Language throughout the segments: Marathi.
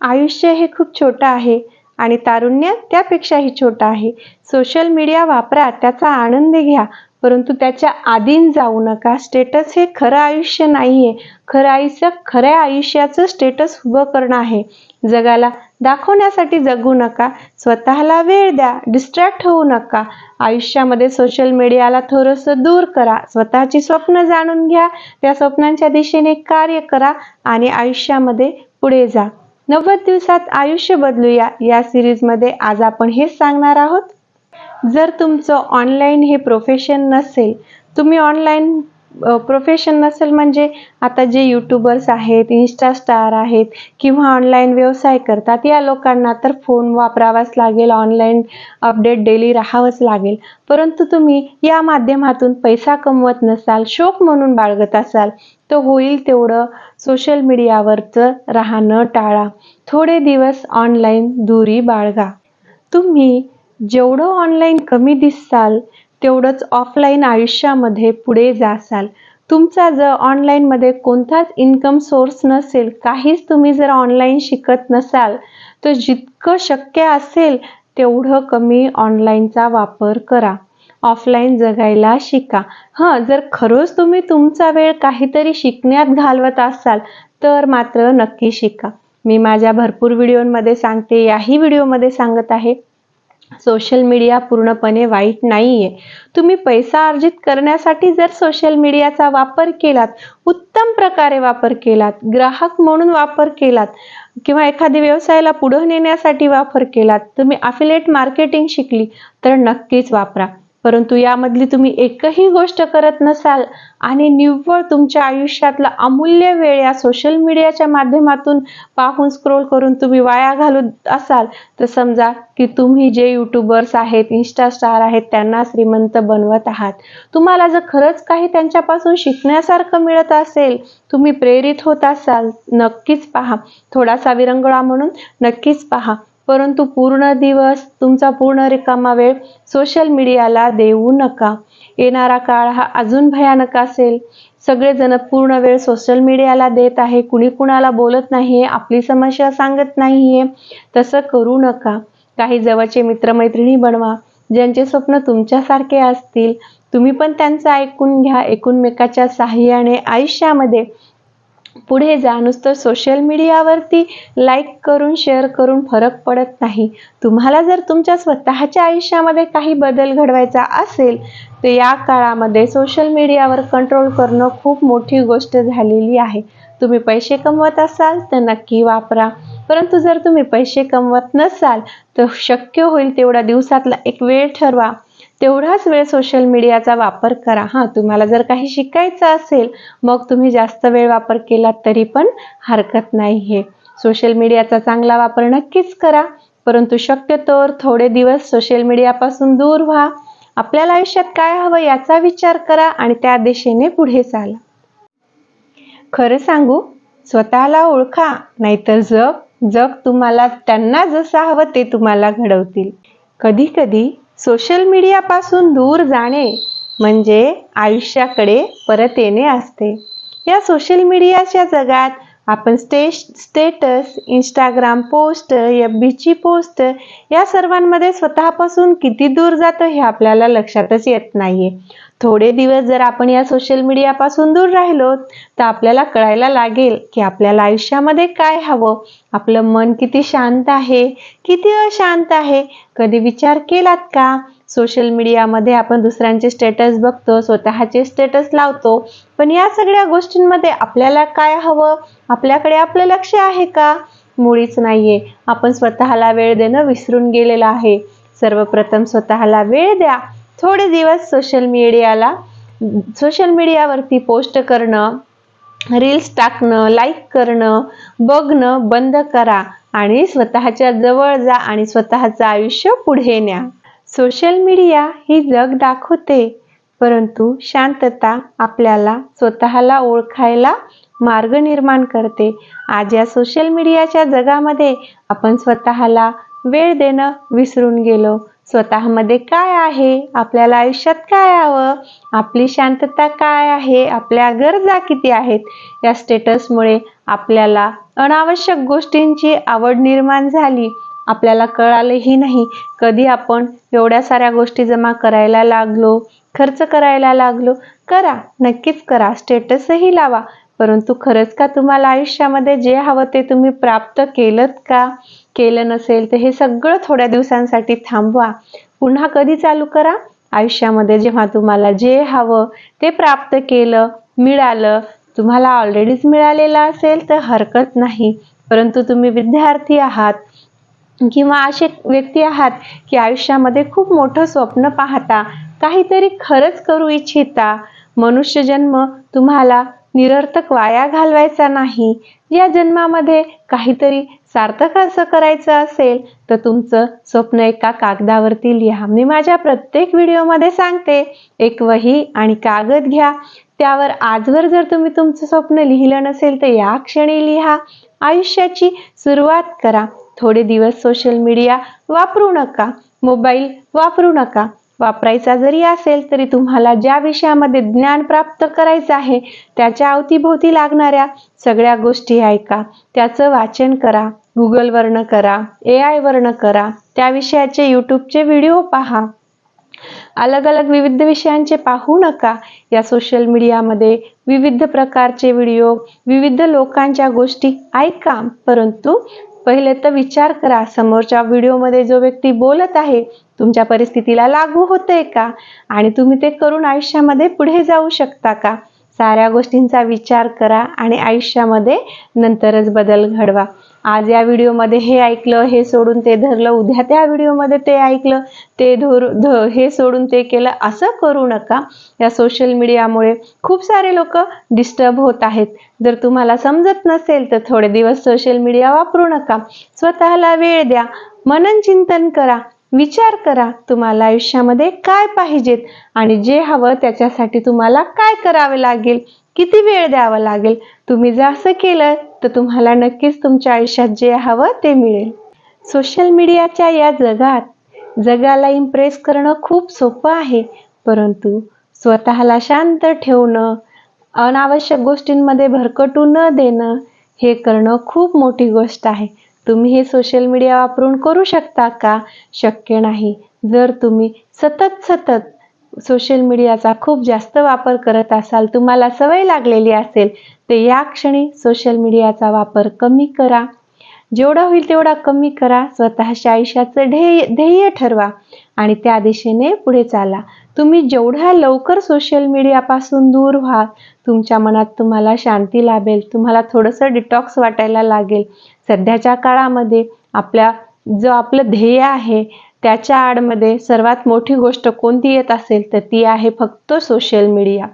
आयुष्य हे खूप छोटं आहे आणि तारुण्य त्यापेक्षाही छोटं आहे. सोशल मीडिया वापरा त्याचा आनंद घ्या परंतु त्याच्या आधीन जाऊ नका. स्टेटस हे खरं आयुष्य नाही आहे खरं आयुष्य खऱ्या आयुष्याचं स्टेटस उभं करणं आहे. जगाला दाखवण्यासाठी जगू नका. स्वतःला वेळ द्या डिस्ट्रॅक्ट होऊ नका. आयुष्यामध्ये सोशल मीडियाला थोडंसं दूर करा. स्वतःची स्वप्न जाणून घ्या. त्या स्वप्नांच्या दिशेने कार्य करा आणि आयुष्यामध्ये पुढे जा. नव्वद दिवसात आयुष्य बदलूया या सिरीजमध्ये आज आपण हेच सांगणार आहोत. जर तुमचं ऑनलाईन हे प्रोफेशन नसेल तुम्ही ऑनलाईन प्रोफेशन नसेल म्हणजे आता जे यूट्यूबर्स आहेत इन्स्टा स्टार आहेत किंवा ऑनलाईन व्यवसाय करतात या लोकांना तर फोन वापरावाच लागेल ऑनलाईन अपडेट डेली राहावंच लागेल. परंतु तुम्ही या माध्यमातून पैसा कमवत नसाल शोक म्हणून बाळगत असाल तर होईल तेवढं सोशल मीडियावरचं राहणं टाळा. थोडे दिवस ऑनलाईन दूरी बाळगा. तुम्ही जेवढं ऑनलाईन कमी दिसाल तेवढंच ऑफलाईन आयुष्यामध्ये पुढे जासाल. तुमचा जर ऑनलाईनमध्ये कोणताच इन्कम सोर्स नसेल काहीच तुम्ही जर ऑनलाईन शिकत नसाल तर जितकं शक्य असेल तेवढं कमी ऑनलाईनचा वापर करा. ऑफलाईन जगायला शिका. हां जर खरंच तुम्ही तुमचा वेळ काहीतरी शिकण्यात घालवत असाल तर मात्र नक्की शिका. मी माझ्या भरपूर व्हिडिओमध्ये सांगते याही व्हिडिओमध्ये सांगत आहे. सोशल मीडिया पूर्णपणे वाईट नाही आहे तुम्ही पैसा अर्जित करण्यासाठी जर सोशल मीडियाचा वापर केलात उत्तम प्रकारे वापर केलात ग्राहक म्हणून वापर केलात किंवा एखाद्या व्यवसायाला पुढं नेण्यासाठी वापर केलात तुम्ही अफिलेट मार्केटिंग शिकली तर नक्कीच वापरा. परंतु यामधली तुम्ही एकही गोष्ट करत नसाल आणि निव्वळ तुमच्या आयुष्यातला अमूल्य वेळ या सोशल मीडियाच्या माध्यमातून पाहून स्क्रोल करून तुम्ही वाया घालत असाल तर समजा की तुम्ही जे युट्यूबर्स आहेत इन्स्टा स्टार आहेत त्यांना श्रीमंत बनवत आहात. तुम्हाला जर खरंच काही त्यांच्यापासून शिकण्यासारखं मिळत असेल तुम्ही प्रेरित होत असाल नक्कीच पहा. थोडासा विरंगुळा म्हणून नक्कीच पहा. परंतु पूर्ण दिवस तुमचा पूर्ण रिकामा वेळ सोशल मीडियाला देऊ नका. येणारा काळ हा अजून भयानक असेल. सगळेजण पूर्ण वेळ सोशल मीडियाला देत आहे. कुणी कुणाला बोलत नाहीये आपली समस्या सांगत नाहीये. तसं करू नका. काही जवळचे मित्रमैत्रिणी बनवा ज्यांचे स्वप्न तुमच्यासारखे असतील. तुम्ही पण त्यांचं ऐकून घ्या. एकूणमेकाच्या साह्याने आयुष्यामध्ये पुढे जा. नुसतं सोशल मीडियावरती लाईक करून शेअर करून फरक पडत नाही. तुम्हाला जर तुमच्या स्वतःच्या आयुष्यामध्ये काही बदल घडवायचा असेल तर या काळामध्ये सोशल मीडियावर कंट्रोल करणं खूप मोठी गोष्ट झालेली आहे. तुम्ही पैसे कमवत असाल तर नक्की वापरा. परंतु जर तुम्ही पैसे कमवत नसाल तर शक्य होईल तेवढा दिवसातला एक वेळ ठरवा. तेवढाच वेळ सोशल मीडियाचा वापर करा. हां तुम्हाला जर काही शिकायचं असेल मग तुम्ही जास्त वेळ वापर केला तरी पण हरकत नाही आहे सोशल मीडियाचा चांगला वापर नक्कीच करा परंतु शक्यतोवर थोडे दिवस सोशल मीडियापासून दूर व्हा. आपल्याला आयुष्यात काय हवं याचा विचार करा आणि त्या दिशेने पुढे चाला. खरं सांगू स्वतःला ओळखा नाहीतर जग जग तुम्हाला त्यांना जसं हवं ते तुम्हाला घडवतील. कधी कधी सोशल मीडियापासून दूर जाणे म्हणजे आयुष्याकडे परत येणे असते. या सोशल मीडियाच्या जगात आपण स्टे स्टेटस इंस्टाग्राम पोस्ट एफ बीची पोस्ट या सर्वांमध्ये स्वतःपासून किती दूर जातं हे आपल्याला लक्षातच येत नाही आहे थोडे दिवस जर आपण या सोशल मीडियापासून दूर राहिलो तर आपल्याला कळायला लागेल की आपल्याला आयुष्यामध्ये काय हवं. आपलं मन किती शांत आहे किती अशांत आहे? कधी विचार केलात का? सोशल मीडियामध्ये आपण दुसऱ्यांचे स्टेटस बघतो स्वतःचे स्टेटस लावतो. पण या सगळ्या गोष्टींमध्ये आपल्याला काय हवं? आपल्याकडे आपलं लक्ष आहे का? मुळीच नाहीये. आपण स्वतःला वेळ देणं विसरून गेलेलं आहे. सर्वप्रथम स्वतःला वेळ द्या. थोडे दिवस सोशल मीडियाला सोशल मीडियावरती पोस्ट करणं रील्स टाकणं लाईक करणं बघणं बंद करा आणि स्वतःच्या जवळ जा आणि स्वतःचं आयुष्य पुढे न्या. सोशल मीडिया ही जग दाखवते परंतु शांतता आपल्याला स्वतःला ओळखायला मार्ग निर्माण करते. आज या सोशल मीडियाच्या जगामध्ये आपण स्वतःला वेळ देणं विसरून गेलो. स्वतःमध्ये काय आहे? आपल्याला आयुष्यात काय हवं आपली शांतता काय आहे? आपल्या गरजा किती आहेत? या स्टेटसमुळे आपल्याला अनावश्यक गोष्टींची आवड निर्माण झाली. आपल्याला कळालंही नाही. कधी आपण एवढ्या साऱ्या गोष्टी जमा करायला लागलो? खर्च करायला लागलो? करा. नक्कीच करा. स्टेटसही लावा. परंतु खरंच का तुम्हाला आयुष्यामध्ये जे हवं ते तुम्ही प्राप्त केलं का? केलं नसेल तर हे सगळं थोड्या दिवसांसाठी थांबवा. पुन्हा कधी चालू करा? आयुष्यामध्ये जेव्हा तुम्हाला जे हवं ते प्राप्त केलं मिळालं तुम्हाला ऑलरेडीच मिळालेलं असेल तर हरकत नाही. परंतु तुम्ही विद्यार्थी आहात किंवा असे व्यक्ती आहात की आयुष्यामध्ये खूप मोठं स्वप्न पाहता काहीतरी खरंच करू इच्छिता मनुष्य जन्म तुम्हाला निरर्थक वाया घालवायचा नाही. या जन्मामध्ये काहीतरी सार्थक असं करायचं असेल तर तुमचं स्वप्न एका कागदावरती लिहा. मी माझ्या प्रत्येक व्हिडिओमध्ये सांगते एक वही आणि कागद घ्या. त्यावर आजवर जर तुम्ही तुमचं स्वप्न लिहिलं नसेल तर या क्षणी लिहा. आयुष्याची सुरुवात करा. थोडे दिवस सोशल मीडिया वापरू नका. मोबाईल वापरू नका. वापरायचा जरी असेल तरी तुम्हाला ज्या विषयामध्ये ज्ञान प्राप्त करायचं आहे त्याच्या अवतीभोवती लागणाऱ्या सगळ्या गोष्टी ऐका. त्याचं वाचन करा. गुगलवरनं करा ए आयवरनं करा त्या विषयाचे यूट्यूबचे व्हिडिओ पहा. अलग अलग विविध विषयांचे पाहू नका. या सोशल मीडियामध्ये विविध प्रकारचे व्हिडिओ विविध लोकांच्या गोष्टी ऐका. परंतु पहिले तर विचार करा समोरच्या व्हिडिओमध्ये जो व्यक्ती बोलत आहे तुमच्या परिस्थितीला लागू होते का? आणि तुम्ही ते करून आयुष्यामध्ये पुढे जाऊ शकता का? साऱ्या गोष्टींचा विचार करा आणि आयुष्यामध्ये नंतरच बदल घडवा. आज या व्हिडिओमध्ये हे ऐकलं हे सोडून ते धरलं उद्या त्या व्हिडिओमध्ये ते ऐकलं ते धोर ध हे सोडून ते केलं असं करू नका. या सोशल मीडियामुळे खूप सारे लोक डिस्टर्ब होत आहेत. जर तुम्हाला समजत नसेल तर थोडे दिवस सोशल मीडिया वापरू नका. स्वतःला वेळ द्या. मनन चिंतन करा. विचार करा तुम्हाला आयुष्यामध्ये काय पाहिजेत आणि जे हवं त्याच्यासाठी तुम्हाला काय करावे लागेल. किती वेळ द्यावा लागेल? तुम्ही जर असं केलं तर तुम्हाला नक्कीच तुमच्या आयुष्यात जे हवं ते मिळेल. सोशल मीडियाच्या या जगात जगाला इम्प्रेस करणं खूप सोपं आहे परंतु स्वतःला शांत ठेवणं अनावश्यक गोष्टींमध्ये भरकटू न देणं हे करणं खूप मोठी गोष्ट आहे. तुम्ही हे सोशल मीडिया वापरून करू शकता का? शक्य नाही. जर तुम्ही सतत सतत सोशल मीडियाचा खूप जास्त वापर करत असाल तुम्हाला सवय लागलेली असेल तर या क्षणी सोशल मीडियाचा वापर कमी करा. जेवढा होईल तेवढा कमी करा. स्वतःच्या आयुष्याचं ध्येय ध्येय ठरवा आणि त्या दिशेने पुढे चाला. तुम्ही जेवढ्या लवकर सोशल मीडियापासून दूर व्हा तुमच्या मनात तुम्हाला शांती लाभेल तुम्हाला थोडंसं डिटॉक्स वाटायला लागेल. सध्याच्या काळामध्ये आपल्या जो आपलं ध्येय आहे त्याच्या आडमध्ये सर्वात मोठी गोष्ट कोणती येत असेल तर ती आहे फक्त सोशल मीडिया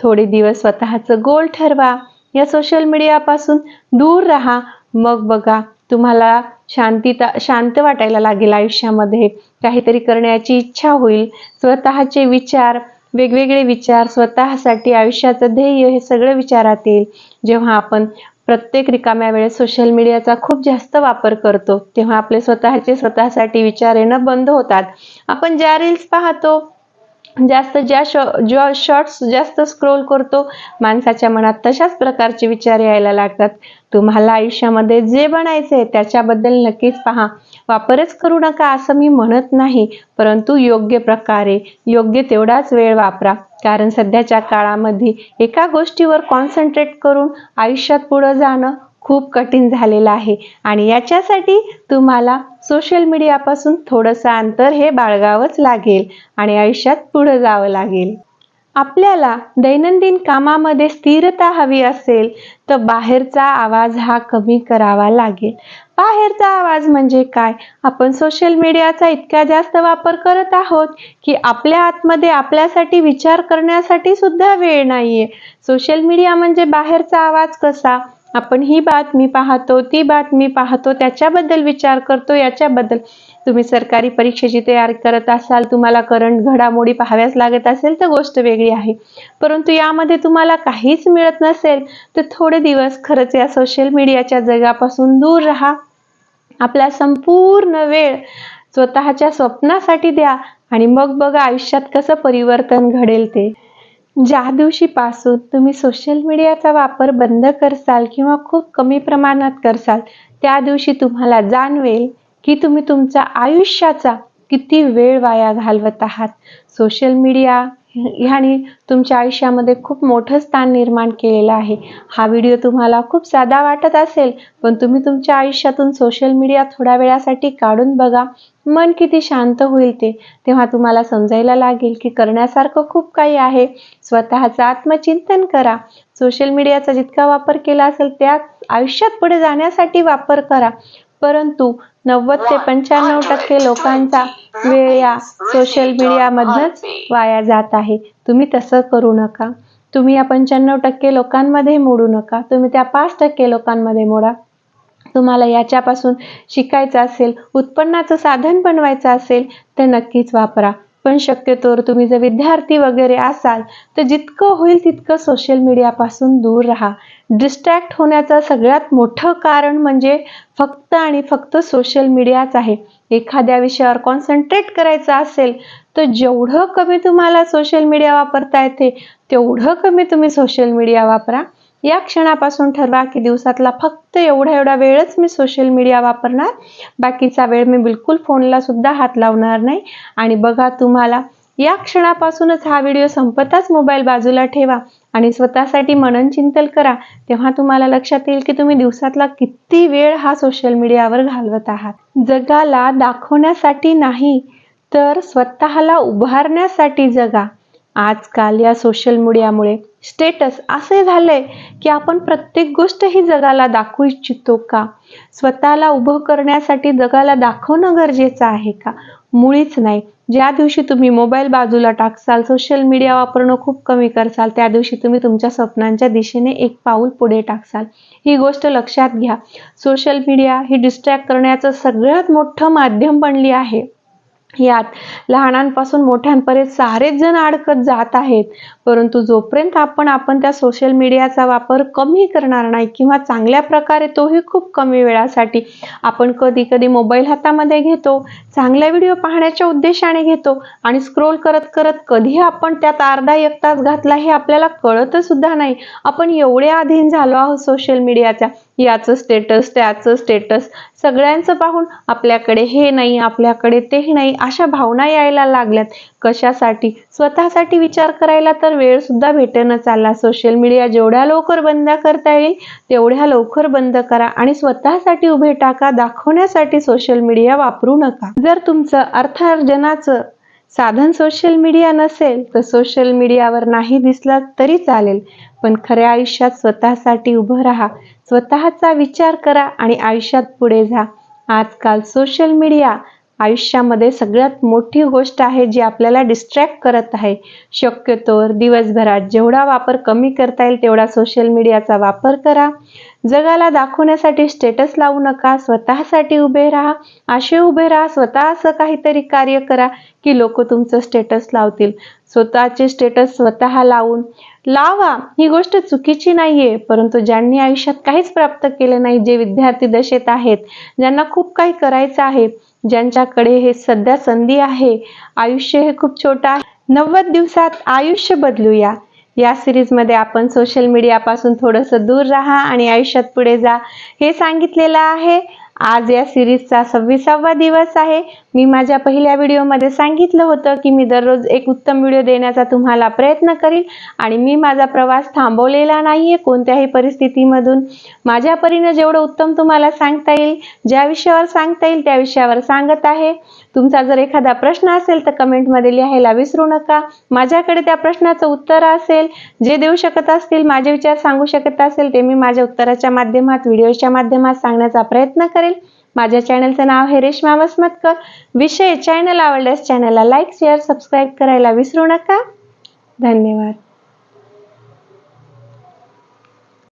थोडे दिवस स्वतःचं गोल ठरवा. या सोशल मीडियापासून दूर राहा. मग बघा तुम्हाला शांतीता शांत वाटायला लागेल आयुष्यामध्ये. काहीतरी करण्याची इच्छा होईल. स्वतःचे विचार वेगवेगळे विचार स्वतःसाठी आयुष्याचं ध्येय हे सगळं विचारात येईल. जेव्हा आपण प्रत्येक रिकाम्या वेळेत सोशल मीडियाचा खूप जास्त वापर करतो. तेव्हा आपले स्वतःचे स्वतःसाठी विचार येणं बंद होतात. आपण ज्या रील्स पाहतो जास्त ज्या शॉ ज्या शॉर्ट्स जास्त स्क्रोल करतो माणसाच्या मनात तशाच प्रकारचे विचार यायला लागतात. तुम्हाला आयुष्यामध्ये जे बनायचे त्याच्याबद्दल नक्कीच पहा. वापरच करू नका असं मी म्हणत नाही परंतु योग्य प्रकारे योग्य तेवढाच वेळ वापरा. कारण सध्याच्या काळामध्ये एका गोष्टीवर कॉन्सन्ट्रेट करून आयुष्यात पुढं जाणं खूप कठीण झालेलं आहे. आणि याच्यासाठी तुम्हाला सोशल मीडियापासून थोडंसं अंतर हे बाळगावंच लागेल आणि आयुष्यात पुढं जावं लागेल. आपल्याला दैनंदिन कामामध्ये स्थिरता हवी असेल तर बाहेरचा आवाज हा कमी करावा लागेल. बाहेरचा आवाज म्हणजे काय? आपण सोशल मीडियाचा इतका जास्त वापर करत आहोत की आपल्या आतमध्ये आपल्यासाठी विचार करण्यासाठी सुद्धा वेळ नाहीये. सोशल मीडिया म्हणजे बाहेरचा आवाज कसा? आपण ही बातमी पाहतो ती बातमी पाहतो त्याच्याबद्दल विचार करतो याच्याबद्दल. तुम्ही सरकारी परीक्षेची तयारी करत असाल तुम्हाला करंट घडामोडी पाहाव्याच लागत असेल तर गोष्ट वेगळी आहे. परंतु यामध्ये तुम्हाला काहीच मिळत नसेल तर थोडे दिवस खरंच या सोशल मीडियाच्या जगापासून दूर राहा. आपला संपूर्ण वेळ स्वतःच्या स्वप्नासाठी द्या आणि मग बघा आयुष्यात कसं परिवर्तन घडेल ते. ज्या दिवशीपासून तुम्ही सोशल मीडियाचा वापर बंद करसाल किंवा खूप कमी प्रमाणात करसाल त्या दिवशी तुम्हाला जाणवेल की तुम्ही तुमच्या आयुष्याचा किती वेळ वाया घालवत आहात. सोशल मीडिया ह्याने तुमच्या आयुष्यामध्ये खूप मोठं स्थान निर्माण केलेलं आहे. हा व्हिडिओ तुम्हाला खूप साधा वाटत असेल पण तुम्ही तुमच्या आयुष्यातून सोशल मीडिया थोड्या वेळासाठी काढून बघा. मन किती शांत होईल ते. तेव्हा तुम्हाला समजायला लागेल की करण्यासारखं खूप काही आहे. स्वतःचं आत्मचिंतन करा. सोशल मीडियाचा जितका वापर केला असेल त्या आयुष्यात पुढे जाण्यासाठी वापर करा. परंतु नव्वद ते पंच्याण्णव टक्के लोकांचा वेळ या सोशल मीडियामधनच वाया जात आहे. तुम्ही तसं करू नका. तुम्ही या पंच्याण्णव टक्के लोकांमध्ये मोडू नका. तुम्ही त्या पाच टक्के लोकांमध्ये मोडा. तुम्हाला याच्यापासून शिकायचं असेल उत्पन्नाचं साधन बनवायचं असेल तर नक्कीच वापरा. पण शक्यतोवर तुम्ही जर विद्यार्थी वगैरे असाल तर जितकं होईल तितकं सोशल मीडियापासून दूर राहा. डिस्ट्रॅक्ट होण्याचं सगळ्यात मोठं कारण म्हणजे फक्त आणि फक्त सोशल मीडियाच आहे. एखाद्या विषयावर कॉन्सन्ट्रेट करायचं असेल तर जेवढं कमी तुम्हाला सोशल मीडिया वापरता येते तेवढं कमी तुम्ही सोशल मीडिया वापरा. या क्षणापासून ठरवा की दिवसातला फक्त एवढा एवढा वेळच मी सोशल मीडिया वापरणार. बाकीचा वेळ मी बिलकुल फोनला सुद्धा हात लावणार नाही. आणि बघा तुम्हाला या क्षणापासूनच हा व्हिडिओ संपताच मोबाईल बाजूला ठेवा आणि स्वतःसाठी मनन चिंतन करा. तेव्हा तुम्हाला लक्षात येईल की तुम्ही दिवसातला किती वेळ हा सोशल मीडियावर घालवत आहात. जगाला दाखवण्यासाठी नाही तर स्वतःला उभारण्यासाठी जगा. आजकाल या सोशल मीडियामुळे स्टेटस असे झाले की आपण प्रत्येक गोष्ट ही जगाला दाखवू इच्छितो का? स्वतःला उभं करण्यासाठी जगाला दाखवणं गरजेचं आहे का? मुळीच नाही. ज्या दिवशी तुम्ही मोबाईल बाजूला टाकसाल सोशल मीडिया वापरणं खूप कमी करसाल त्या दिवशी तुम्ही तुमच्या स्वप्नांच्या दिशेने एक पाऊल पुढे टाकसाल. ही गोष्ट लक्षात घ्या. सोशल मीडिया ही डिस्ट्रॅक्ट करण्याचं सगळ्यात मोठं माध्यम बनली आहे. यात लहानांपासून मोठ्यांपर्यंत सारेच जण अडकत जात आहेत. परंतु जोपर्यंत आपण आपण त्या सोशल मीडियाचा वापर कमी करणार नाही किंवा चांगल्या प्रकारे तोही खूप कमी वेळासाठी आपण कधी कधी मोबाईल हातामध्ये घेतो चांगल्या व्हिडिओ पाहण्याच्या उद्देशाने घेतो आणि स्क्रोल करत करत कधी आपण त्यात अर्धा एक तास घातला हे आपल्याला कळत सुद्धा नाही. आपण एवढे अधीन झालो आहोत सोशल मीडियाच्या याचं स्टेटस त्याचं स्टेटस सगळ्यांचं पाहून आपल्याकडे हे नाही आपल्याकडे ते नाही अशा भावना यायला लागल्यात. कशासाठी? स्वतःसाठी विचार करायला तर वेळ सुद्धा भेटेनच चालला. सोशल मीडिया जेवढ्या लवकर बंद करता येईल तेवढ्या लवकर बंद करा आणि स्वतःसाठी उभे टाका. दाखवण्यासाठी सोशल मीडिया वापरू नका. जर तुमचं अर्थार्जनाचं साधन सोशल मीडिया नसेल तर सोशल मीडियावर नाही दिसला तरी चालेल. पण खऱ्या आयुष्यात स्वतःसाठी उभं राहा. स्वतःचा विचार करा आणि आयुष्यात पुढे जा. आजकाल सोशल मीडिया आयुष्यामध्ये सगळ्यात मोठी गोष्ट आहे जी आपल्याला डिस्ट्रॅक्ट करत आहे. शक्यतोवर दिवसभरात जेवढा वापर कमी करता येईल तेवढा सोशल मीडियाचा वापर करा. जगाला दाखवण्यासाठी स्टेटस लावू नका स्वतःसाठी उभे राहा. असे उभे राहा स्वतः असं काहीतरी कार्य करा की लोक तुमचं स्टेटस लावतील. स्वतःचे स्टेटस स्वतः लावून लावा ही गोष्ट चुकीची नाहीये. परंतु ज्यांनी आयुष्यात काहीच प्राप्त केले नाही जे विद्यार्थी दशेत आहेत ज्यांना खूप काही करायचं आहे ज्यांच्याकडे हे सध्या संधी आहे आयुष्य हे खूप छोटं आहे. नव्वद दिवसात आयुष्य बदलूया. या सिरीजमध्ये आपण सोशल मीडियापासून थोडंसं दूर राहा आणि आयुष्यात पुढे जा. हे सांगितलेलं आहे. आज या सिरीजचा सव्वीसावा दिवस आहे. मी माझ्या पहिल्या व्हिडिओमध्ये सांगितलं होतं की मी दररोज एक उत्तम व्हिडिओ देण्याचा तुम्हाला प्रयत्न करील आणि मी माझा प्रवास थांबवलेला नाही आहे कोणत्याही परिस्थितीमधून. माझ्या परीनं जेवढं उत्तम तुम्हाला सांगता येईल ज्या विषयावर सांगता येईल त्या विषयावर सांगत आहे. तुमचा जर एखादा प्रश्न असेल तर कमेंटमध्ये लिहायला विसरू नका. माझ्याकडे त्या प्रश्नाचं उत्तर असेल जे देऊ शकत असतील माझे विचार सांगू शकत असेल ते मी माझ्या उत्तराच्या माध्यमात व्हिडिओच्या माध्यमात सांगण्याचा प्रयत्न करेल. माझ्या चॅनलचं नाव आहे रेश्मा वसमतकर. विषय चॅनल आवडल्यास चॅनलला लाईक शेअर सबस्क्राईब करायला विसरू नका. धन्यवाद.